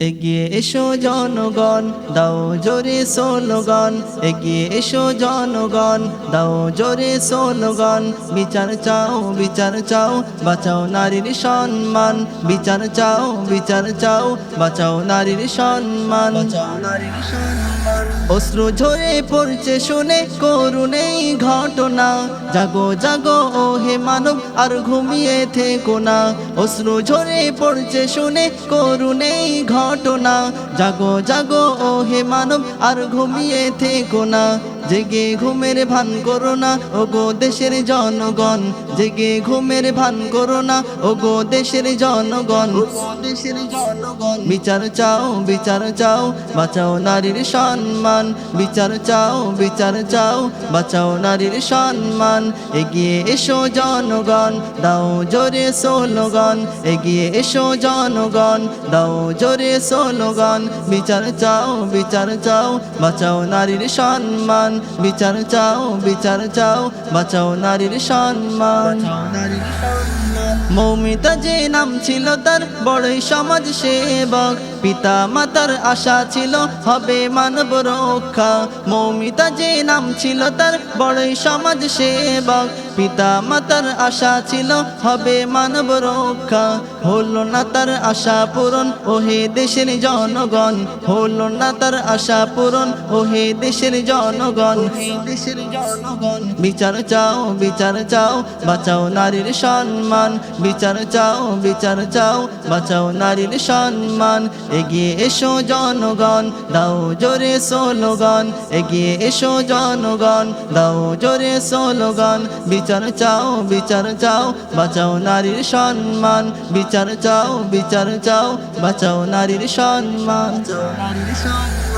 এগিয়ে এসো জনগণ, দাও জোরে সোলগন। এগিয়ে এসো জনগণ, দাও জোরে সোলগন। বিচার চাও বিচার চাও, বাঁচাও নারীর সম্মান। বিচার চাও বিচার চাও, বাঁচাও নারীর সম্মান। বাঁচাও নারীর সম্মান অশ্রু ঝরে পড়ছে শুনে করুন এই ঘটনা। জাগো জাগো ও হে মানব, আর ঘুমিয়ে থেকো না। অশ্রু ঝরে পড়ছে শুনে করুন এই ঘটনা জাগো জাগো ও হে মানব আর ঘুমিয়ে থেকো না। জেগে ঘুমের ভান করো না গো দেশের জনগণ। জেগে ঘুমের ভান করো না গো দেশের জনগণ দেশের জনগণ। বিচার চাও বিচার চাও, বাঁচাও নারীর সম্মান। বিচার চাও বিচার চাও, বাঁচাও নারীর সম্মান। এগিয়ে এসো জনগণ, দাও জোরে সোলগন। এগিয়ে এসো জনগণ, দাও জোরে সোলগন। বিচার চাও বিচার চাও, বাঁচাও নারীর সম্মান। বিচার চাও বিচার চাও, বাঁচাও সম্মান নারীর সম্মান। মৌমিতা যে নাম ছিল তার বড়ই সমাজ সেবক। পিতা মাতার আশা ছিল, হবে মানব রক্ষা। মৌমিতা যে নাম ছিল তার বড়ই সমাজ সেবক। পিতা মাতার আশা ছিল, হবে মানব রক্ষা। হলো না তার আশা পূরণ, ওহে দেশের জনগণ। হলো না তার আশা পূরণ, ওহে দেশের জনগণ। জনগণ বিচার চাও বিচার চাও, বাঁচাও নারীর সম্মান, বিচার চাও বিচার চাও, বাঁচাও নারীর সম্মান। এগিয়ে এসো জনগণ, দাও জোরে সোলগন, এগিয়ে এসো জনগণ, দাও জোরে সোলগন। বিচার চাও বিচার চাও, বাঁচাও নারীর সম্মান, বিচার চাও বিচার চাও, বাঁচাও নারীর সম্মান। নারীর সম্মান।